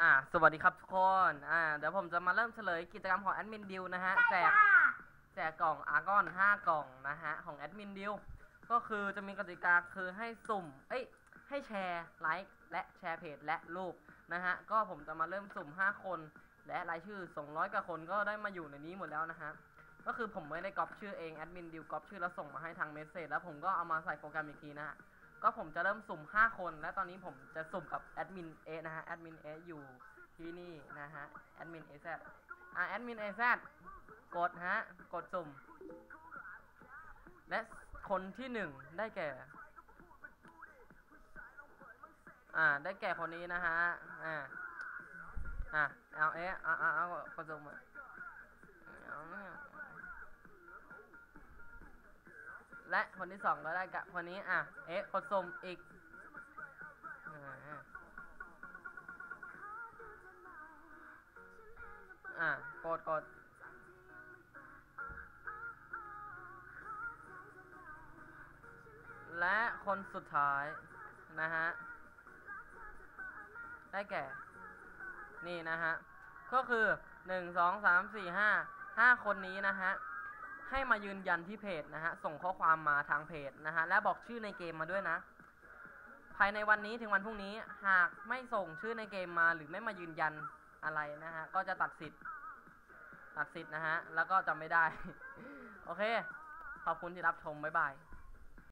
อ่าสวัสดีครับทุกคนอ่าเดี๋ยวผมจะมาเริ่มเฉลยกิจกรรมของแอดมินดิวนะฮะแจกแจกกล่องอาร์กอน5กล่องนะฮะของแอดมินดิวก็คือจะมีกติกาคือให้สุ่ม เอ้ยให้แชร์ไลค์และแชร์เพจและรูปนะฮะก็ผมจะมาเริ่มสุ่ม 5 คน และรายชื่อ 200กว่าคนก็ได้มาอยู่ในนี้หมดแล้วนะฮะก็คือผมไม่ได้ก๊อปชื่อเองแอดมินดิวก๊อปชื่อแล้วส่งมาให้ทางเมสเซจแล้วผมก็เอามาใส่โปรแกรมอีกทีนะฮะ ก็ผมจะเริ่มสุ่ม 5 คน และตอนนี้ผมจะสุ่มกับแอดมินเอนะฮะ แอดมินเออยู่ที่นี่นะฮะ แอดมินเอแซดอะแอดมินเอแซดกดฮะ กดสุ่ม และคนที่หนึ่งได้แก่ อ่า ได้แก่คนนี้นะฮะ อ่า อะเอาเอ๊ะเอาเอาเอากดสุ่ม และคนที่สองก็ได้กับคนนี้อะ เอ๊ะกดสุ่มอีกอ่าอะกดกดและคนสุดท้าย นะฮะ ได้แก่ นี่นะฮะ ก็คือหนึ่งสองสามสี่ห้าห้าคนนี้นะฮะ ให้มายืนยันที่เพจนะฮะ ส่งข้อความมาทางเพจนะฮะ และบอกชื่อในเกมมาด้วยนะ ภายในวันนี้ถึงวันพรุ่งนี้ หากไม่ส่งชื่อในเกมมาหรือไม่มายืนยันอะไรนะฮะ ก็จะตัดสิทธิ์ ตัดสิทธิ์นะฮะ แล้วก็จำไม่ได้ โอเค ขอบคุณที่รับชม บ๊ายบาย